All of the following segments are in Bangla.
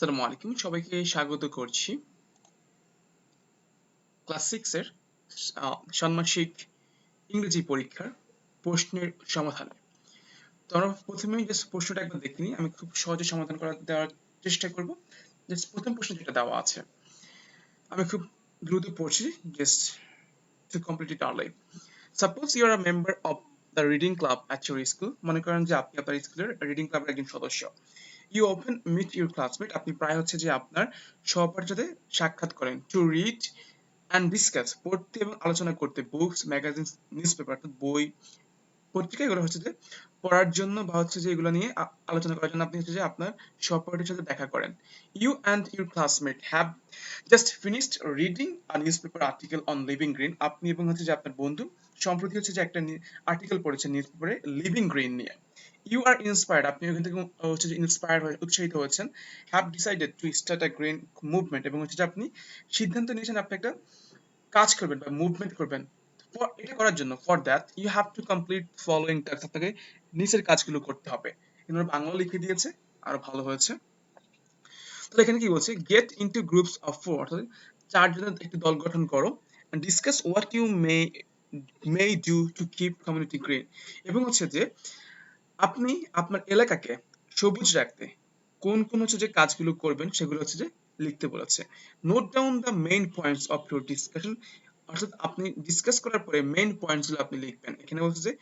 আসসালামু আলাইকুম সবাইকে স্বাগত করছি। ক্লাস সিক্স এর আহ, ষান্মাসিক ইংরেজি পরীক্ষার প্রশ্নের সমাধানে। তো আমরা প্রথমেই জাস্ট প্রশ্নটা একবার দেখে নিই। আমি খুব সহজে সমাধান দেওয়ার চেষ্টা করব। প্রথম প্রশ্ন যেটা দেওয়া আছে আমি খুব দ্রুত পড়ছি just to complete it early suppose you are member of the reading club school মনে করেন যে আপনি আপনার স্কুলের রিডিং ক্লাবের একজন সদস্য। You open meet your classmate আপনি প্রায় হচ্ছে যে আপনার সহপাঠীর সাথে সাক্ষাৎ করেন। টু রিড অ্যান্ড ডিসকাস পড়তে এবং আলোচনা করতে বুকস ম্যাগাজিন নিউজ পেপার অর্থাৎ বই, পত্রিকা, এগুলো হচ্ছে যে পড়ার জন্য বা হচ্ছে যে এগুলো নিয়ে আলোচনা করার জন্য আপনি হচ্ছে যে আপনার সহপাঠীর সাথে দেখা করেন। You and your classmate have just finished reading a newspaper article on living green আপনি এবং হচ্ছে যে আপনার বন্ধু সম্প্রতি হচ্ছে যে একটা আর্টিকেল পড়েছেন নিউজ পেপারে লিভিং গ্রিন নিয়ে। ইউ আর ইন্সপায়ার্ড আপনি ওখান থেকে হচ্ছে যে ইন্সপায়ার্ড হয়ে উৎসাহিত হয়েছেন। Have decided to start a green movement এবং হচ্ছে যে আপনি সিদ্ধান্ত নিয়েছেন আপনি একটা কাজ করবেন বা মুভমেন্ট করবেন। এটা করার জন্য for that you have to complete following task আপনাকে নিচের কাজগুলো করতে হবে। এখানে বাংলা লিখে দিয়েছে, আরও ভালো হয়েছে। তাহলে এখানে কি বলছে? Get into groups of four অর্থাৎ চারজনের একটি দল গঠন করো discuss what you may may do to keep community green এবং হচ্ছে যে আপনি আপনার এলাকাকে সবুজ রাখতে কোন কোন হচ্ছে যে কাজগুলো করবেন সেগুলো হচ্ছে যে লিখতে বলেছে। Note down the main points of your discussion অর্থাৎ আপনি ডিসকাস করার পরে মেইন পয়েন্টসগুলো আপনি লিখবেন। এখানে বলছে যে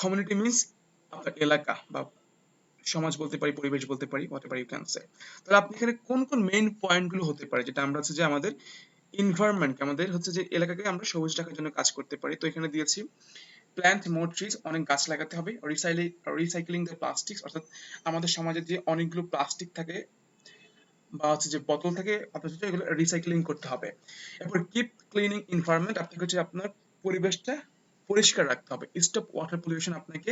কমিউনিটি মিনস আপনার এলাকা বা সমাজ বলতে পারি, পরিবেশ বলতে পারি whatever you can say তাহলে আপনি এখানে কোন কোন মেইন পয়েন্টগুলো হতে পারে, যেটা আমরা হচ্ছে যে আমাদের এনভায়রনমেন্ট আমাদের হচ্ছে যে এলাকাকে আমরা সবুজ রাখার জন্য কাজ করতে পারি। তো এখানে দিয়েছি প্ল্যান্ট মোর ট্রিজ অনেক গাছ লাগাতে হবে। রিসাইক্লিং রিসাইক্লিং দ্য প্লাস্টিক্স অর্থাৎ আমাদের সমাজে যে অনেকগুলো প্লাস্টিক থাকে বা হচ্ছে যে বোতল থাকে আপনার হচ্ছে এগুলো রিসাইক্লিং করতে হবে। এরপর কিপ ক্লিনিং এনভায়রনমেন্ট আপনাকে হচ্ছে আপনার পরিবেশটা পরিষ্কার রাখতে হবে। স্টপ ওয়াটার পলিউশন আপনাকে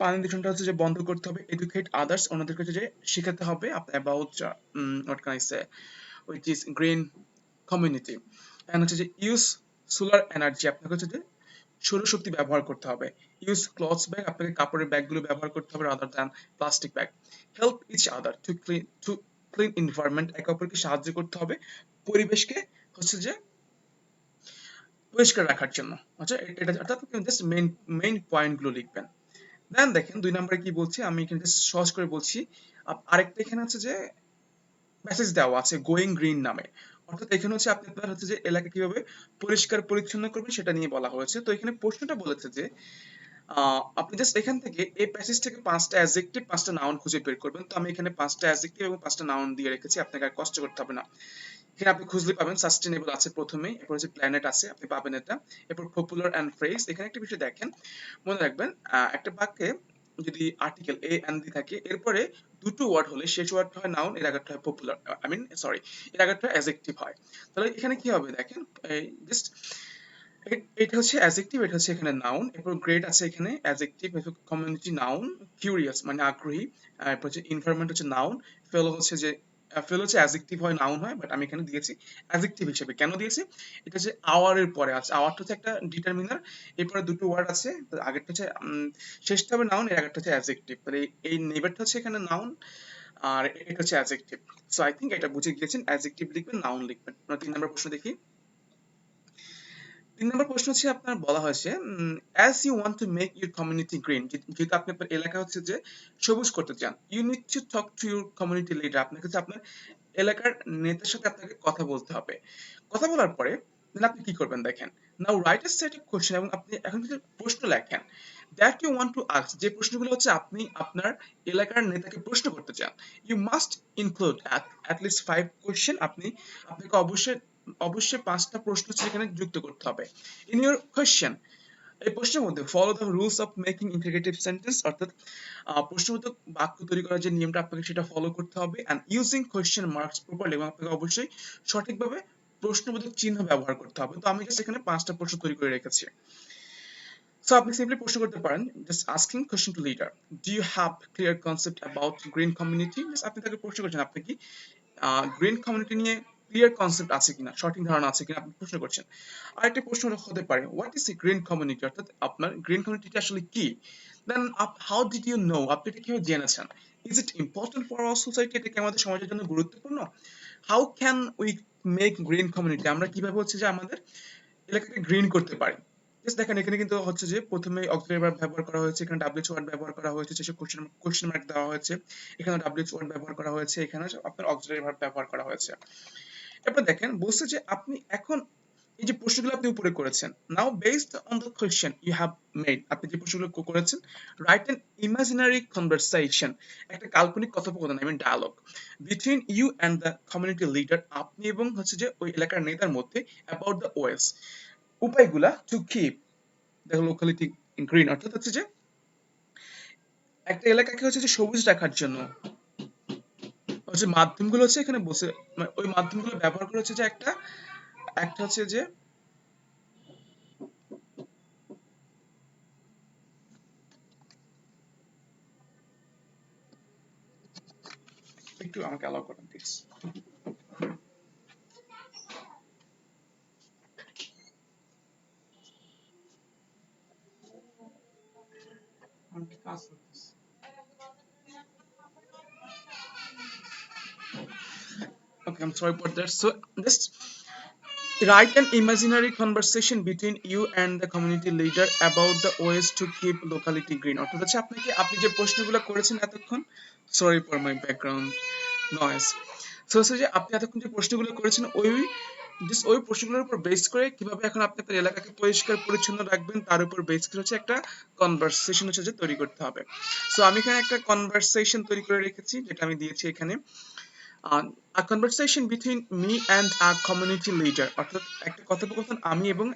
পানি দূষণটা হচ্ছে যে বন্ধ করতে হবে। এডুকেট আদার্স ওনাদেরকে হচ্ছে যে শেখাতে হবে about what can I say which is green community and হচ্ছে যে ইউজ সোলার এনার্জি আপনাকে হচ্ছে যে সৌরশক্তি ব্যবহার করতে হবে। ইউজ ক্লথস ব্যাগ আপনাকে কাপড়ের ব্যাগগুলো ব্যবহার করতে হবে rather than plastic bag help each other to clean to clean environment একে অপরকে সাহায্য করতে হবে পরিবেশকে হচ্ছে যে পরিষ্কার রাখার জন্য। আচ্ছা এটা অর্থাৎ জাস্ট মেইন মেইন পয়েন্টগুলো লিখবেন। দেন দেখেন, দুই নম্বরে কি বলছি, আমি এখানে সহজ করে বলছি আরেকটা এখানে হচ্ছে যে মেসেজ দেওয়া আছে গোয়িং গ্রিন নামে। অর্থাৎ এখানে হচ্ছে আপনি আপনার হচ্ছে যে এলাকা কীভাবে পরিষ্কার পরিচ্ছন্ন করবেন সেটা নিয়ে বলা হয়েছে। তো এখানে প্রশ্নটা বলেছে যে আপনি জাস্ট এখান থেকে এই প্যাসেজ থেকে পাঁচটা অ্যাডজেক্টিভ পাঁচটা নাউন খুঁজে বের করবেন। তো আমি এখানে পাঁচটা অ্যাডজেক্টিভ এবং পাঁচটা নাউন দিয়ে রেখেছি, আপনাকে আর কষ্ট করতে হবে না। এখানে আপনি খুঁজলে পাবেন সাস্টেনেবল আছে প্রথমে, এরপর হচ্ছে প্ল্যানেট আছে, আপনি পাবেন এটা। এরপর পপুলার অ্যান্ড ফ্রেজ এখানে একটা বিষয় দেখেন। মনে রাখবেন একটা বাক্যে যদি আর্টিকেল এ এন্ড দি থাকে, এরপরে দুটো ওয়ার্ড হলে শেষ ওয়ার্ডটা হয় নাউন এর আগেরটা হয় পপুলার আই মিন সরি এর আগেরটা অ্যাডজেক্টিভ হয়। তাহলে এখানে কি হবে দেখেন জাস্ট এটা হচ্ছে অ্যাডজেক্টিভ এটা হচ্ছে এখানে নাউন এরপর গ্রেড আছে এখানে অ্যাডজেক্টিভ কমিউনিটি নাউন কিউরিয়াস মানে আগ্রহী, এরপর হচ্ছে এনভায়রনমেন্ট হচ্ছে নাউন ফেলো হচ্ছে যে ফেলো হচ্ছে অ্যাজেক্টিভ হয় নাউন হয় বাট আমি এখানে দিয়েছি অ্যাজেক্টিভ হিসেবে। কেন দিয়েছি? এটা হচ্ছে আওয়ারের পরে আছে। আওয়ারটা হচ্ছে একটা ডিটারমিনার এরপরে দুটো ওয়ার্ড আছে আগেরটা হচ্ছে শেষটা হবে নাউন এর আগেরটা হচ্ছে অ্যাজেক্টিভ তাহলে এই- নেবারটা হচ্ছে এখানে নাউন আর এটা হচ্ছে অ্যাজেক্টিভ সো আই থিঙ্ক এটা বুঝে গিয়েছেন অ্যাজেক্টিভ লিখবেন নাউন লিখবেন। তিন নম্বর প্রশ্ন দেখি। তিন নম্বর প্রশ্ন হচ্ছে আপনার বলা হয়েছে as you want to make your community green যেহেতু আপনি আপনার এলাকা হচ্ছে যে সবুজ করতে চান you need to talk to your community leader আপনাকে হচ্ছে আপনার এলাকার নেতার সাথে আপনাকে কথা বলতে হবে। কথা বলার পরে আপনি কি করবেন দেখেন now write a set of question এবং আপনি এখন কিছু প্রশ্ন লেখেন that you want to ask যে প্রশ্নগুলো হচ্ছে আপনি আপনার এলাকার নেতাকে প্রশ্ন করতে চান you must include at least five question আপনি, আপনাকে অবশ্যই অবশ্যই পাঁচটা প্রশ্ন সেখানে যুক্ত করতে হবে। ইন ইউর কোয়েশ্চেন এই প্রশ্নের মধ্যে follow the rules of making integrative sentence অর্থাৎ প্রশ্নবোধক বাক্য তৈরি করার যে নিয়মটা আপনাকে সেটা ফলো করতে হবে and using question marks properly এবং আপনাকে অবশ্যই সঠিকভাবে প্রশ্নবোধক চিহ্ন ব্যবহার করতে হবে। তো আমি জাস্ট এখানে পাঁচটা প্রশ্ন তৈরি করে রেখেছি। সো আপনি সিম্পলি প্রশ্ন করতে পারেন just asking question to leader do you have clear concept about green community আপনি তাকে প্রশ্ন করছেন, আপনি কি গ্রিন কমিউনিটি নিয়ে ক্লিয়ার কনসেপ্ট আছে কিনা, সঠিক ধারণা আছে কিনা আপনি প্রশ্ন করছেন। আরেকটা প্রশ্ন হতে পারে what is a green community অর্থাৎ আপনার গ্রিন কমিউনিটি আসলে কি? Then how did you know আপনি এটা কীভাবে জেনেছেন? Is it important for our society এটা কি আমাদের সমাজের জন্য গুরুত্বপূর্ণ? How can we make green community আমরা কীভাবে হচ্ছে যে আমাদের এলাকাকে গ্রিন করতে পারি? দেখেন, এখানে কিন্তু হচ্ছে যে প্রথমে অক্সিলারি ব্যবহার করা হয়েছে, এখানে ডাব্লিউএইচ ওয়ার্ড ব্যবহার করা হয়েছে শেষে কোশ্চেন কোশ্চেন মার্ক দেওয়া হয়েছে, এখানে ডাব্লিউএইচ ওয়ার্ড ব্যবহার করা হয়েছে, এখানে আপনার ভার্ব ব্যবহার করা হয়েছে। এরপর দেখেন, বলছে যে আপনি এখন এই যে প্রশ্নগুলো আপনি উপরে করেছেন now based on the question you have made আপনি যে প্রশ্নগুলো করেছেন রাইট অ্যান ইমাজিনারি কনভারসেশন একটা কাল্পনিক কথোপকথন I mean dialogue between you and the community leader আপনি এবং হচ্ছে যে ওই এলাকার নেতার মধ্যে about the ways উপায়গুলা to keep the locality green অর্থাৎ হচ্ছে যে একটা এলাকাকে হচ্ছে যে সবুজ রাখার জন্য হচ্ছে মাধ্যমগুলো হচ্ছে এখানে বসে মানে ওই মাধ্যমগুলো ব্যবহার করে হচ্ছে যে একটা একটা হচ্ছে যে একটু আমাকে অ্যালাউ করেন প্লিজ কাজ করতেছি। Okay, I'm sorry about that. So just write an imaginary conversation between you and the community leader about the ways to keep locality green. অর্থাৎ হচ্ছে আপনাকে আপনি যে প্রশ্নগুলো করেছেন এতক্ষণ sorry for my background noise so হচ্ছে যে আপনি এতক্ষণ যে প্রশ্নগুলো করেছেন ওই জাস্ট ওই প্রশ্নগুলোর উপর বেস করে কীভাবে এখন আপনি আপনার এলাকাকে পরিষ্কার পরিচ্ছন্ন রাখবেন তার উপর বেস করে হচ্ছে একটা কনভারসেশন হচ্ছে যে তৈরি করতে হবে সো আমি এখানে একটা কনভারসেশন তৈরি করে রেখেছি যেটা আমি দিয়েছি এখানে a conversation between me and a community leader অর্থাৎ একটা কথোপকথন আমি এবং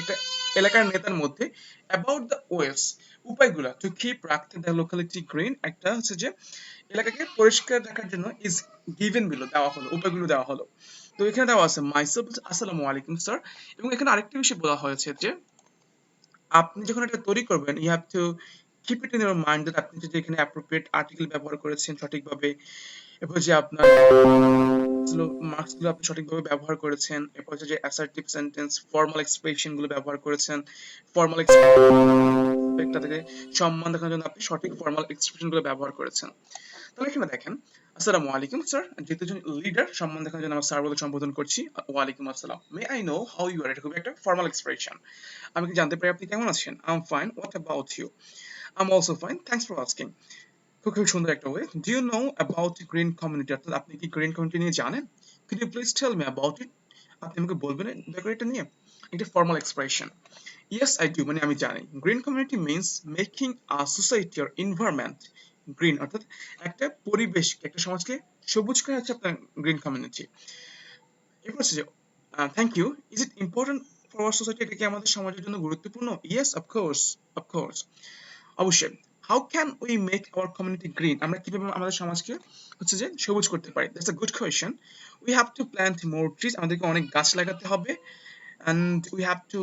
একটা এলাকার নেতার মধ্যে অ্যাবাউট দ্য ওয়েস উপায়গুলা টু কিপ রাখতে দ্য লোকালিটি গ্রিন একটা হচ্ছে যে এলাকাকে পরিষ্কার রাখার জন্য ইজ গিভেন বিলো দেওয়া হলো, উপায়গুলো দেওয়া হলো। তো এখানে দেওয়া আছে মাইসেলফ আসসালামু আলাইকুম স্যার এবং এখানে আরেকটা বিষয় বলা হয়েছে যে আপনি যখন এটা তৈরি করবেন you have to keep it in your mind that আপনি যদি এখানে অ্যাপ্রোপ্রিয়েট আর্টিকেল ব্যবহার করেছেন সঠিকভাবে এরপর যে আপনার মার্কসগুলো আপনি সঠিকভাবে ব্যবহার করেছেন, এরপর যে অ্যাসার্টিভ সেন্টেন্স ফর্মাল এক্সপ্রেশনগুলো ব্যবহার করেছেন ফর্মাল একটা থেকে সম্মান দেখানোর জন্য আপনি সঠিক ফর্মাল এক্সপ্রেশনগুলো ব্যবহার করেছেন। তাহলে এখানে দেখেন, আসসালামু আলাইকুম স্যার যেহেতু লিডার সম্মান দেখানোর জন্য আমরা স্যার বলে সম্বোধন করছি, ওয়ালাইকুম আসসালাম। May I know how you are এটা খুবই একটা ফর্মাল এক্সপ্রেশন আমি কি জানতে পারি আপনি কেমন আছেন? I am fine what about you I am also fine thanks for asking খুব খুব সুন্দর একটা way do you know about green community অর্থাৎ আপনি কি গ্রিন কমিউনিটি নিয়ে জানেন? Could you please tell me about it আপনি আমাকে বলবেন করে এটা নিয়ে। এটা formal expression yes I do মানে আমি জানি। Green community means making a society or environment green অর্থাৎ একটা পরিবেশ একটা সমাজকে সবুজ করে হচ্ছে আপনার গ্রিন কমিউনিটি এরপর হচ্ছে যে thank you is it important for our society এটা কি আমাদের সমাজের জন্য গুরুত্বপূর্ণ? Yes of course of course অবশ্যই। How can we make our community green আমরা কীভাবে আমাদের সমাজকে হচ্ছে যে সবুজ করতে পারি? That's a good question we have to plant more trees আমাদেরকে অনেক গাছ লাগাতে হবে। And we have to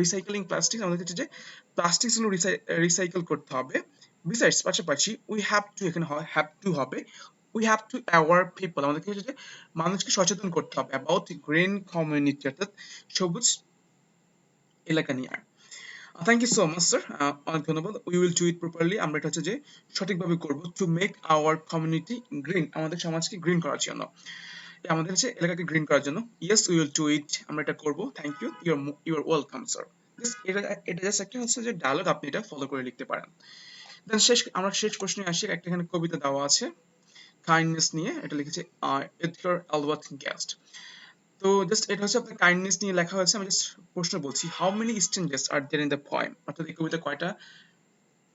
recycling plastic আমাদের হচ্ছে যে প্লাস্টিকগুলো রিসাইকেল করতে হবে। বিসাইডস পাশাপাশি উই হ্যাভ টু এখানে হয় হ্যাভ টু হবে। We have to aware people আমাদেরকে হচ্ছে যে মানুষকে সচেতন করতে হবে অ্যাবাউট গ্রিন কমিউনিটি অর্থাৎ সবুজ এলাকা নিয়ে। Thank you so much sir অনেক ধন্যবাদ। We will do it properly আমরা এটা হচ্ছে যে সঠিকভাবে করব to make our community green আমাদের সমাজকে গ্রিন করার জন্য। আমাদের হচ্ছে এলাকাকে গ্রিন করার জন্য। Yes we will do it আমরা এটা করব। Thank you your your welcome sir এটা এটা জাস্ট একটা হচ্ছে যে ডায়লগ আপনি এটা ফলো করে লিখতে পারেন। দেন শেষ, আমরা শেষ প্রশ্নে আসি। একটা এখানে কবিতা দেওয়া আছে। কাইন্ডনেস নিয়ে। এটা লিখেছে এডগার অ্যালবার্ট গেস্ট তো জাস্ট এটা হচ্ছে আপনার কাইন্ডনেস নিয়ে লেখা হয়েছে, আমি জাস্ট প্রশ্ন বলছি how many stanzas are there in the poem অর্থাৎ এই কবিতা কয়টা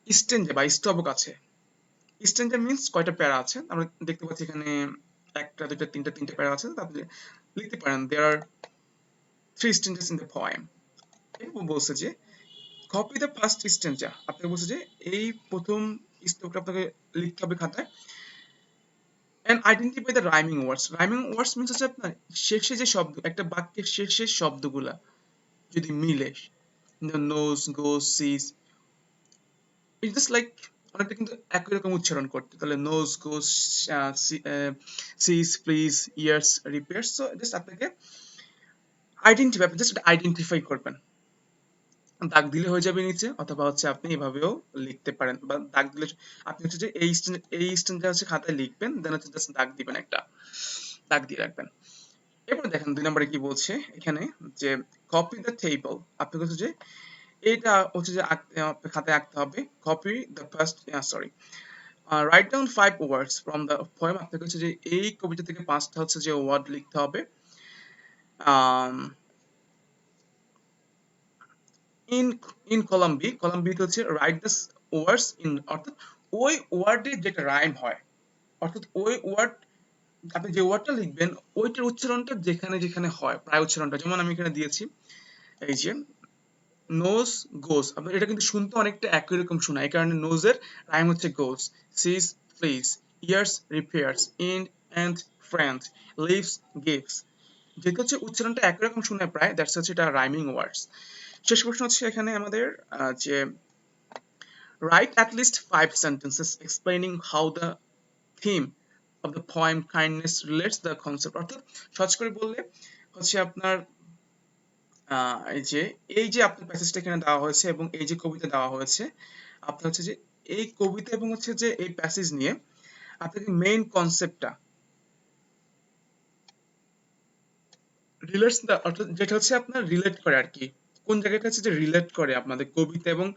স্টেঞ্জে বা স্তবক আছে? স্টেঞ্জে মিন্স কয়টা প্যারা আছে? আমরা দেখতে পাচ্ছি এখানে একটা, দুইটা, তিনটা তিনটা প্যারা আছে আপনি লিখতে পারেন there are three stanzas in the poem এরপর বলছে যে কপি দ্য ফার্স্ট স্টেঞ্জা আপনাকে বলছে যে, এই প্রথম স্তবকটা আপনাকে লিখতে হবে খাতায়। And identify the rhyming words. Rhyming words means হচ্ছে আপনার শেষে যে শব্দ, একটা বাক্যের শেষে শব্দগুলা যদি মিলে nose goes sees it's just like অনেকটা কিন্তু একই রকম উচ্চারণ করতে। তাহলে nose goes sees please years repairs so just আপনাকে আইডেন্টিফাই জাস্ট আইডেন্টিফাই করবেন। দাগ দিলে হয়ে যাবে নিচে, অথবা হচ্ছে আপনি এভাবেও লিখতে পারেন। বা দাগ দিলে আপনি হচ্ছে যে এই এই স্ট্যান্ডটা হচ্ছে খাতায় লিখবেন দেন হচ্ছে জাস্ট দাগ দিবেন একটা, দাগ দিয়ে রাখবেন। এরপর দেখেন দুই নম্বরে কি বলছে, এখানে যে কপি দ্য টেবল আপনি হচ্ছে যে এটা হচ্ছে যে খাতায় আঁকতে হবে copy the first sorry write down five words from the poem আপনাকে হচ্ছে যে এই কবিতা থেকে পাঁচটা হচ্ছে যে ওয়ার্ড লিখতে হবে। In in column B column বিতে হচ্ছে রাইট দ্য ওয়ার্ডস ইন অর্থাৎ ওই ওয়ার্ডে যেটা রাইম হয়, অর্থাৎ ওই ওয়ার্ড আপনি যে ওয়ার্ডটা লিখবেন, ওইটার উচ্চারণটা যেখানে যেখানে হয়, প্রায় উচ্চারণটা। যেমন আমি এখানে দিয়েছি, এই যে নোজ গোস আপনার এটা কিন্তু শুনতে অনেকটা একই রকম শোনা, এই কারণে নোজের রাইম হচ্ছে goes sees please years repairs end and friend lives gives যেহেতু হচ্ছে উচ্চারণটা একই রকম শোনায় প্রায় দ্যাটস হচ্ছে এটা রাইমিং ওয়ার্ডস শেষ প্রশ্ন হচ্ছে এখানে আমাদের যে write at least five sentences explaining how the theme of the poem kindness relates the concept অর্থাৎ সহজ করে বললে হচ্ছে আপনার এই যে এই যে আপনার প্যাসেজটা এখানে দেওয়া হয়েছে এবং এই যে কবিতা দেওয়া হয়েছে, আপনার হচ্ছে যে এই কবিতা এবং হচ্ছে যে এই প্যাসেজ নিয়ে আপনাকে মেইন কনসেপ্টটা রিলেটস যেটা হচ্ছে আপনার রিলেট করে আর কি। কোন জায়গাটা হচ্ছে যে রিলেট করে আপনাদের কবিতা এবং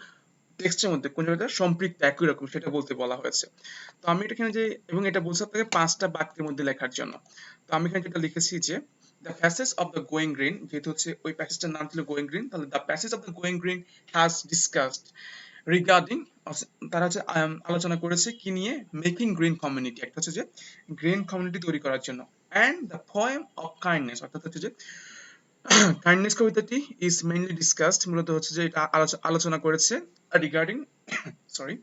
টেক্সটের মধ্যে, কোন জায়গাটা সম্পৃক্ত একই রকম, সেটা বলতে বলা হয়েছে। তো আমি এখানে যে, এবং এটা বলছে আপনাকে পাঁচটা বাক্যের মধ্যে লেখার জন্য। তো আমি এখানে যেটা লিখেছি যে the passage of the going green যেহেতু হচ্ছে ওই প্যাসেজটার নাম ছিল গোয়িং গ্রিন তাহলে the passage of the going green has discussed regarding তারা হচ্ছে আলোচনা করেছে কি নিয়ে? মেকিং গ্রিন কমিউনিটি একটা হচ্ছে যে গ্রিন কমিউনিটি তৈরি করার জন্য। And the poem of kindness অর্থাৎ হচ্ছে যে কাইন্ডনেস কবিতাটি ইজ মেইনলি ডিসকাসড মূলত হচ্ছে যে এটা আলোচনা করেছে রিগার্ডিং সরি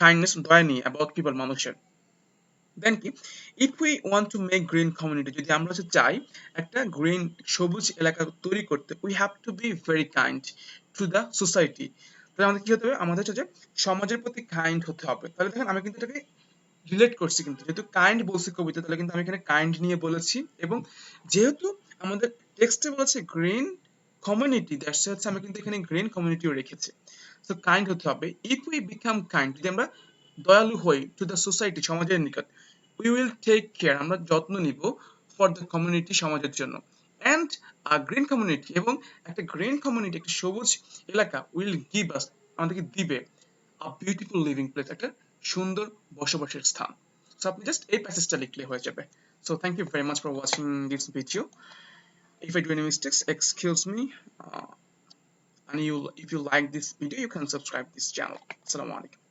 কাইন্ডনেস দয়া নিয়ে অ্যাবাউট পিপল মানুষের। দেন কি? If we want to make green community যদি আমরা হচ্ছে চাই একটা গ্রিন সবুজ এলাকা তৈরি করতে we have to be very kind to the society তাহলে আমাদের কি হতে হবে? আমাদের হচ্ছে যে সমাজের প্রতি কাইন্ড হতে হবে। তাহলে দেখেন আমি কিন্তু এটাকে রিলেট করছি কিন্তু। যেহেতু কাইন্ড বলছি কবিতা, তাহলে কিন্তু আমি এখানে কাইন্ড নিয়ে বলেছি এবং যেহেতু আমাদের টেক্সটে বলেছে গ্রিন কমিউনিটি দ্যাটস হচ্ছে আমি কিন্তু এখানে গ্রিন কমিউনিটিও রেখেছি। সো কাইন্ড হতে হবে। ইফ উই বিকাম কাইন্ড যদি আমরা দয়ালু হই টু দ্য সোসাইটি সমাজের নিকট উই উইল টেক কেয়ার আমরা যত্ন নিব ফর দ্য কমিউনিটি সমাজের জন্য। অ্যান্ড আ গ্রিন কমিউনিটি এবং একটা গ্রিন কমিউনিটি একটা সবুজ এলাকা উইল গিভ আস আমাদেরকে দিবে আ বিউটিফুল লিভিং প্লেস একটা সুন্দর বসবাসের স্থান। সো আপনি জাস্ট এই প্যাসেজটা লিখলে হয়ে যাবে। So thank you very much for watching this video if I do any mistakes excuse me uh, and you if you like this video you can subscribe this channel. Assalamu alaikum